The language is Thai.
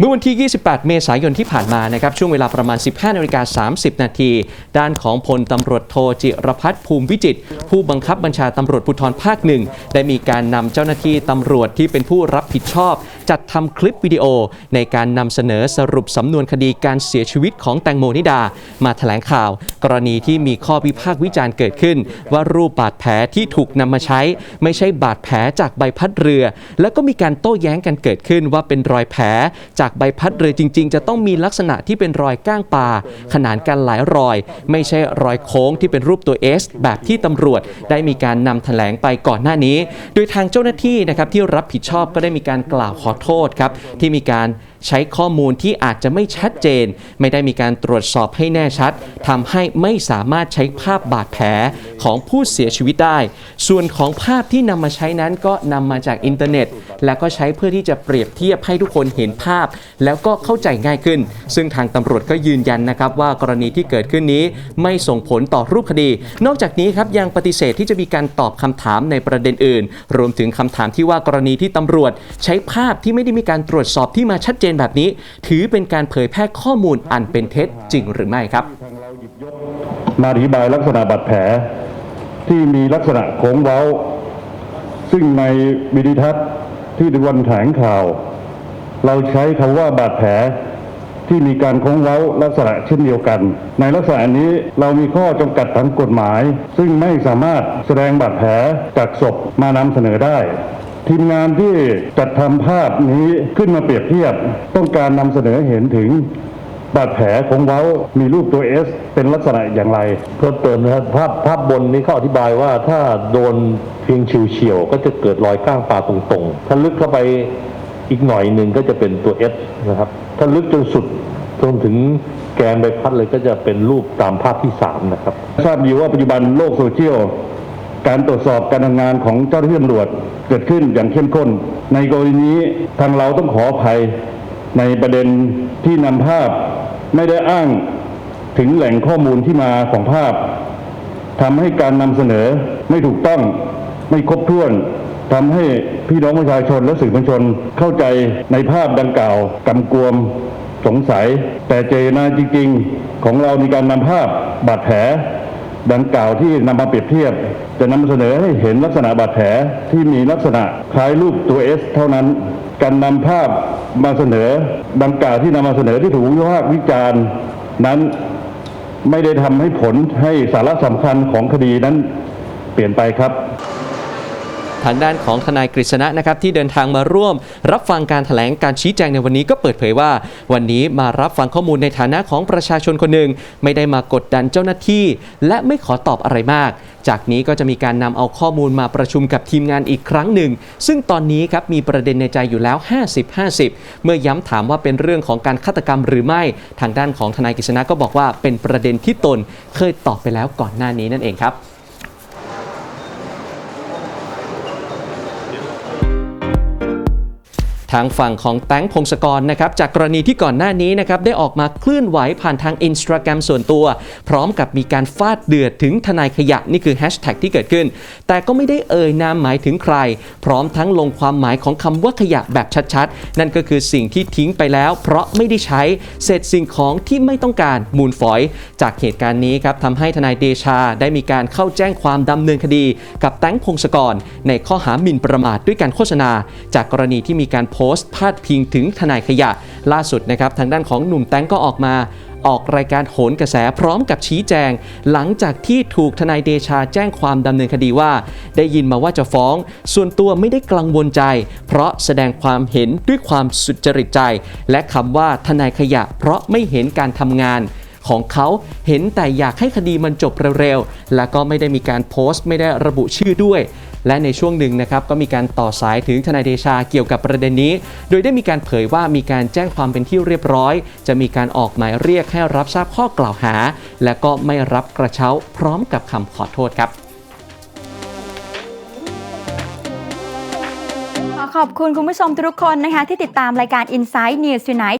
เมื่อวันที่ 28 เมษายนที่ผ่านมานะครับช่วงเวลาประมาณ 15นาฬิกา30 นาที ด้านของพลตำรวจโทจิรพัฒน์ภูมิวิจิตรผู้บังคับบัญชาตำรวจภูธรภาคหนึ่งได้มีการนำเจ้าหน้าที่ตำรวจที่เป็นผู้รับผิดชอบ จัดทำคลิปวิดีโอ ในการนำเสนอสรุปสำนวนคดีการเสียชีวิตของแตงโมนิดา มาแถลงข่าว กรณีที่มีข้อวิพากษ์วิจารณ์เกิดขึ้น ว่ารูปบาดแผลที่ถูกนำมาใช้ ไม่ใช่บาดแผลจากใบพัดเรือ แล้วก็มีการโต้แย้งกันเกิดขึ้นว่าเป็นรอยแผลจากใบพัดเรือจริง ๆ จะต้องมีลักษณะที่เป็นรอยก้างปลาขนานกันหลายรอย ไม่ใช่รอยโค้งที่เป็นรูปตัว S แบบที่ตำรวจได้มีการนำแถลงไปก่อนหน้านี้ โดยทางเจ้าหน้าที่นะครับที่รับผิดชอบก็ได้มีการกล่าวขอโทษครับที่มีการ ใช้ข้อมูลที่อาจจะไม่ชัดเจน ไม่ได้มีการตรวจสอบให้แน่ชัดทำให้ไม่สามารถใช้ภาพบาดแผลของผู้เสียชีวิตได้ ส่วนของภาพที่นำมาใช้นั้นก็นำมาจากอินเทอร์เน็ต แล้วก็ใช้เพื่อที่จะเปรียบเทียบให้ทุกคนเห็นภาพ แล้วก็เข้าใจง่ายขึ้น ซึ่งทางตำรวจก็ยืนยันนะครับว่ากรณีที่เกิดขึ้นนี้ไม่ส่งผลต่อรูปคดี นอกจากนี้ครับยังปฏิเสธที่จะมีการตอบคำถามในประเด็นอื่น รวมถึงคำถามที่ว่ากรณีที่ตำรวจ ใช้ภาพที่ไม่ได้มีการตรวจสอบที่มาชัดเจนแบบนี้ ถือเป็นการเผยแพร่ข้อมูลอันเป็นเท็จจริงหรือไม่ครับ มาอธิบายลักษณะบาดแผล ที่มีลักษณะโค้งเว้า ซึ่งในวิดีทัศน์ที่ในวันแถลงข่าว เราใช้คำว่าบาดแผลที่มีการโค้งเว้าลักษณะเช่นเดียวกัน ในลักษณะนี้เรามีข้อจำกัดทางกฎหมาย ซึ่งไม่สามารถแสดงบาดแผลจากศพมานำเสนอได้ ทีมงานที่จัดทำภาพนี้ขึ้นมาเปรียบเทียบ ต้องการนำเสนอเห็นถึงบาดแผลของเว้ามีรูปตัวเอสเป็นลักษณะอย่างไรเพิ่มเติมนะครับภาพภาพบนนี้เขาอธิบายว่าถ้าโดนเพียงเฉียวๆก็จะเกิดรอยก้างปลาตรงๆ ถ้าลึกเข้าไปอีกหน่อยหนึ่งก็จะเป็นตัว S นะครับ ถ้าลึกจนสุดจนถึงแกนใบพัดเลยก็จะเป็นรูปตามภาพที่สามนะครับ ทราบดีว่าปัจจุบันโลกโซเชียล การตรวจสอบการทำงานของเจ้าหน้าที่ตำรวจเกิดขึ้นอย่างเข้มข้น ในกรณีนี้ทางเราต้องขออภัยในประเด็นที่นำภาพไม่ได้อ้างถึงแหล่งข้อมูลที่มาของภาพทำให้การนำเสนอไม่ถูกต้องไม่ครบถ้วนทำให้พี่น้องประชาชนและสื่อมวลชนเข้าใจในภาพดังกล่าวกำกวมสงสัย แต่เจนาจริงๆ ของเราในการนำภาพบาดแผล ดังกล่าวที่นำมาเปรียบเทียบ จะนำเสนอให้เห็นลักษณะบาดแผลที่มีลักษณะคล้ายรูปตัวเอสเท่านั้น การนำภาพมาเสนอ ดังกล่าวที่นำมาเสนอที่ถูกวิพากษ์วิจารณ์นั้นไม่ได้ทำให้ผลให้สาระสำคัญของคดีนั้นเปลี่ยนไปครับ ทางด้านของทนายกฤษณะนะครับที่เดินทางมาร่วม รับฟังการถแถลงการชี้แจงในวันนี้ก็เปิดเผยว่า วันนี้มารับฟังข้อมูลในฐานะของประชาชนคนหนึ่งไม่ได้มากดดันเจ้าหน้าที่ และไม่ขอตอบอะไรมาก จากนี้ก็จะมีการนำเอาข้อมูลมาประชุมกับทีมงานอีกครั้งหนึ่ง ซึ่งตอนนี้ครับมีประเด็นในใจอยู่แล้ว 50-50 เมื่อย้ำถามว่าเป็นเรื่องของการฆาตกรรมหรือไม่ ทางด้านของทนายกฤษณะก็บอกว่าเป็นประเด็นที่ตนเคยตอบไปแล้วก่อนหน้านี้นั่นเองครับ ทางฝั่งของแตงพงศกรนะครับจากกรณีที่ก่อนหน้านี้นะครับได้ออกมาเคลื่อนไหวผ่านทางอินสตาแกรมส่วนตัว พร้อมกับมีการฟาดเดือดถึงทนายขยะนี่คือแฮชแท็กที่เกิดขึ้น แต่ก็ไม่ได้เอ่ยนามหมายถึงใคร พร้อมทั้งลงความหมายของคำว่าขยะแบบชัดๆ นั่นก็คือสิ่งที่ทิ้งไปแล้ว เพราะไม่ได้ใช้เศษสิ่งของที่ไม่ต้องการมูลฝอย จากเหตุการณ์นี้ครับทำให้ทนายเดชาได้มีการเข้าแจ้งความดำเนินคดี กับแตงพงศกร ในข้อหาหมิ่นประมาทด้วยการโฆษณา จากกรณีที่มีการโพสต์พาดพิงถึงทนายขยะ ล่าสุดนะครับทางด้านของหนุ่มแตงก็ออกมาออกรายการโหนกระแสพร้อมกับชี้แจง หลังจากที่ถูกทนายเดชาแจ้งความดำเนินคดีว่า ได้ยินมาว่าจะฟ้อง ส่วนตัวไม่ได้กังวลใจ เพราะแสดงความเห็นด้วยความสุจริตใจ และคำว่าทนายขยะ เพราะไม่เห็นการทำงานของเขาเห็นแต่อยากให้คดีมันจบเร็วๆ แล้วก็ไม่ได้มีการโพสต์ไม่ได้ระบุชื่อด้วย และในช่วงหนึ่งนะครับก็มีการต่อสายถึงทนายเดชาเกี่ยวกับประเด็นนี้ โดยได้มีการเผยว่ามีการแจ้งความเป็นที่เรียบร้อย จะมีการออกหมายเรียกให้รับทราบข้อกล่าวหา และก็ไม่รับกระเช้าพร้อมกับคำขอโทษครับขอขอบคุณคุณผู้ชมทุกคนนะคะที่ติดตามรายการ Inside News Tonight